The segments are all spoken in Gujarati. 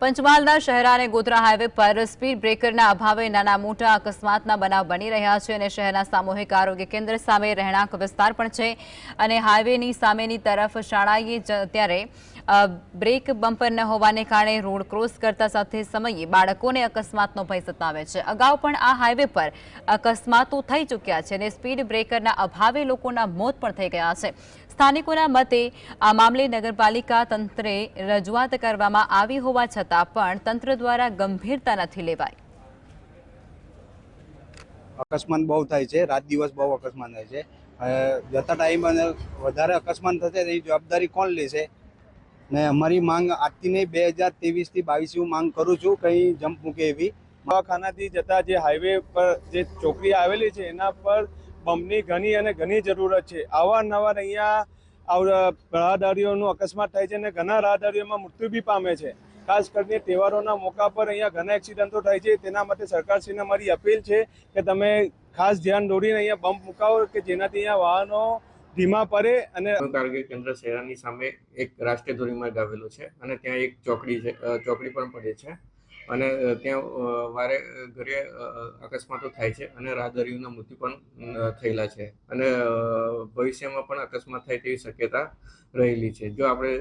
પંચમહાલના શહેરા અને ગોધરા હાઈવે પર સ્પીડ બ્રેકરના અભાવે નાના મોટા અકસ્માતના બનાવ બની રહ્યા છે અને શહેરના સામૂહિક આરોગ્ય કેન્દ્ર સામે રહેણાંક વિસ્તાર પણ છે. અને હાઈવેની સામેની તરફ શાળાએ ત્યારે બ્રેક બમ્પર ન હોવાને કારણે રોડ ક્રોસ કરતા સાથે સમયે બાળકોને અકસ્માતનો ભય સતાવે છે. અગાઉ પણ આ હાઈવે પર અકસ્માતો થઈ ચૂક્યા છે અને સ્પીડ બ્રેકરના અભાવે લોકોના મોત પણ થઈ ગયા છે. સ્થાનિકોના મતે આ મામલે નગરપાલિકા તંત્રે રજૂઆત કરવામાં આવી હોવા છતાં પણ તંત્ર દ્વારા ગંભીરતા નથી લેવાય અકસ્માત બહુ થાય છે. રાત દિવસ બહુ અકસ્માત થાય છે. જતા ટાઈમ અને વધારે અકસ્માત થશે એની જવાબદારી કોણ લેશે? ને અમારી માંગ આજથી નહીં, બે હજાર ત્રેવીસથી બાવીસ હું માંગ કરું છું, કંઈ જમ્પ મૂકે એવી. દવાખાનાથી જતા જે હાઈવે પર જે ચોકડી આવેલી છે, એના પર બમની ઘણી અને ઘણી જરૂરત છે. અવારનવાર અહીંયા રાહદારીઓનું અકસ્માત થાય છે અને ઘણા રાહદારીઓમાં મૃત્યુ બી પામે છે. ખાસ કરીને તહેવારોના મોકા પર અહીંયા ઘણા એક્સિડન્ટો થાય છે. તેના માટે સરકારશ્રીને મારી અપીલ છે કે તમે ખાસ ધ્યાન દોરીને અહીંયા બમ્પ મુકાવો કે જેનાથી અહીંયા વાહનો ધીમા પડે અને આરોગ્ય કેન્દ્ર શહેરાની સામે એક રાષ્ટ્રીય ધોરીમાર્ગ આવેલો છે અને ત્યાં એક ચોકડી છે ચોકડી પણ પડે છે. અને ત્યાં વારે ઘરે અકસ્માતો થાય છે અને રાહદારીઓના મૃત્યુ પણ થયેલા છે. અને ભવિષ્યમાં પણ અકસ્માત થાય તેવી શક્યતા રહેલી છે. જો આપણે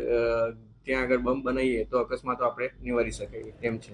ત્યાં આગળ બમ્બ બનાવીએ તો અકસ્માતો આપણે નિવારી શકીએ તેમ છે.